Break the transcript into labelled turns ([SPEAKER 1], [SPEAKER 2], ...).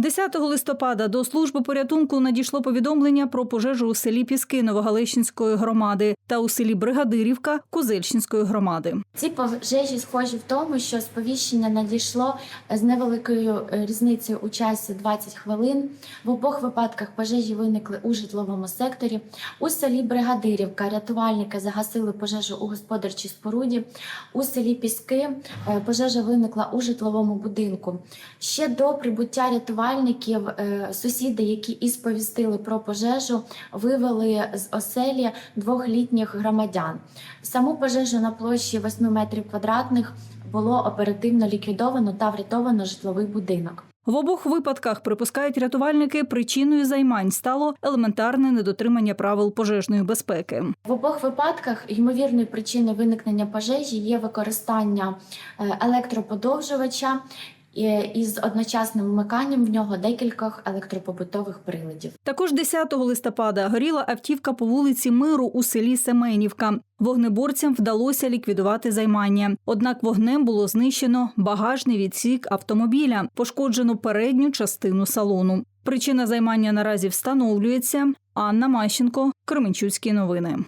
[SPEAKER 1] 10 листопада до служби порятунку надійшло повідомлення про пожежу у селі Піски Новогалещинської громади та у селі Бригадирівка Козельщинської громади.
[SPEAKER 2] Ці пожежі схожі в тому, що сповіщення надійшло з невеликою е, різницею у часі 20 хвилин. В обох випадках пожежі виникли у житловому секторі. У селі Бригадирівка рятувальники загасили пожежу у господарчій споруді. У селі Піски е, пожежа виникла у житловому будинку. Ще до прибуття рятувальників е, сусіди, які і сповістили про пожежу, вивели з оселі двох літніх громадян. Саму пожежу на площі 8 метрів квадратних було оперативно ліквідовано та врятовано житловий будинок.
[SPEAKER 1] В обох випадках припускають рятувальники, причиною займань стало елементарне недотримання правил пожежної безпеки.
[SPEAKER 2] В обох випадках ймовірною причиною виникнення пожежі є використання е, електроподовжувача із одночасним вмиканням в нього декількох електропобутових приладів.
[SPEAKER 1] Також 10 листопада горіла автівка по вулиці Миру у селі Семенівка. Вогнеборцям вдалося ліквідувати займання. Однак вогнем було знищено багажний відсік автомобіля, пошкоджено передню частину салону. Причина займання наразі встановлюється. Анна Мащенко, Кременчуцькі новини.